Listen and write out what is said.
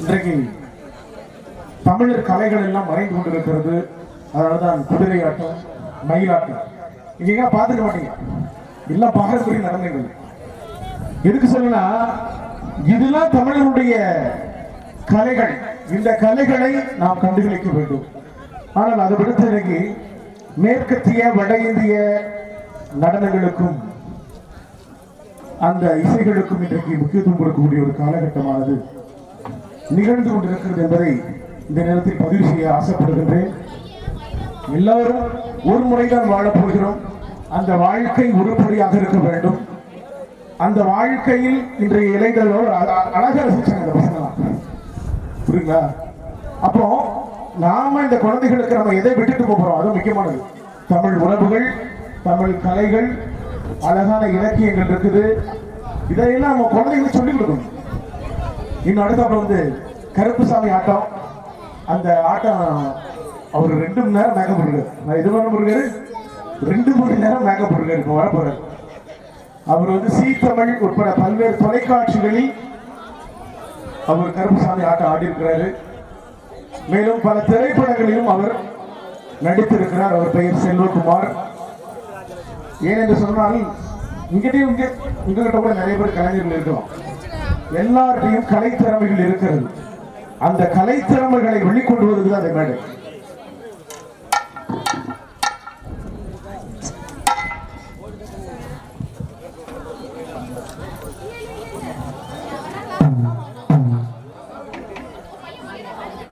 இன்றைக்கு தமிழர் கலைகள் எல்லாம் மறைந்து கொண்டிருக்கிறது. அதனாலதான் குதிரை ஆட்டம் மயிலாட்டம் இங்க பார்த்துக்க மாட்டீங்க. எல்லாம் பாரம்பரிய நடனங்கள். எதுக்கு சொல்லுனா இதெல்லாம் தமிழருடைய கலைகள். இந்த கலைகளை நாம் கண்டுகளிக்க வேண்டும். ஆனால் அதை விடுத்து இன்னைக்கு மேற்கத்திய வட இந்திய நடனங்களுக்கும் அந்த இசைகளுக்கும் இன்றைக்கு முக்கியத்துவம் கொடுக்கக்கூடிய ஒரு காலகட்டமானது. நிகழ்ந்து கொண்டிருக்கிறது என்பதை இந்த நேரத்தில் பதிவு செய்ய ஆசைப்படுகின்றேன். எல்லாரும் ஒரு முறைதான் வாழப்போகிறோம் அந்த வாழ்க்கை உருப்படியாக இருக்க வேண்டும். அந்த வாழ்க்கையில் இன்றைய இளைஞர்களோடு அழகாக அழகா ரசிச்சாங்க இந்த பசங்களாம் புரியுங்களா அப்போ நாம இந்த குழந்தைகளுக்கு நம்ம எதை விட்டுட்டு போகிறோம் அது முக்கியமானது. தமிழ் உணவுகள் தமிழ் கலைகள் அழகான இலக்கியங்கள் இருக்குது. இதையெல்லாம் நம்ம குழந்தைகளுக்கு சொல்லிக் கொடுக்கணும். இன்னும் அடுத்தாப்புல வந்து கருப்புசாமி ஆட்டம். அந்த ஆட்டம் அவர் ரெண்டு மணி நேரம் மேக்கப் இருக்காரு நான் இது பண்ண இருக்காரு ரெண்டு மணி நேரம் மேக்கப் இருக்காரு இப்போ வரப்போறாரு. அவர் வந்து சீ தமிழ் உட்பட பல்வேறு தொலைக்காட்சிகளில் அவர் கருப்புசாமி ஆட்டம் ஆடி இருக்கிறாரு மேலும் பல திரைப்படங்களிலும் அவர் நடித்திருக்கிறார். அவர் பெயர் செல்வகுமார். ஏனென்று சொன்னால் இங்கிட்டையும் இங்கே உங்ககிட்ட கூட நிறைய பேர் கலைஞர்கள் இருக்கிறோம் எல்லார்ட்டையும் கலைத்திறமைகள் இருக்கிறது. அந்த கலைத்திறமைகளை வெளிக்கொண்டு வருகிறது அந்த மேடை.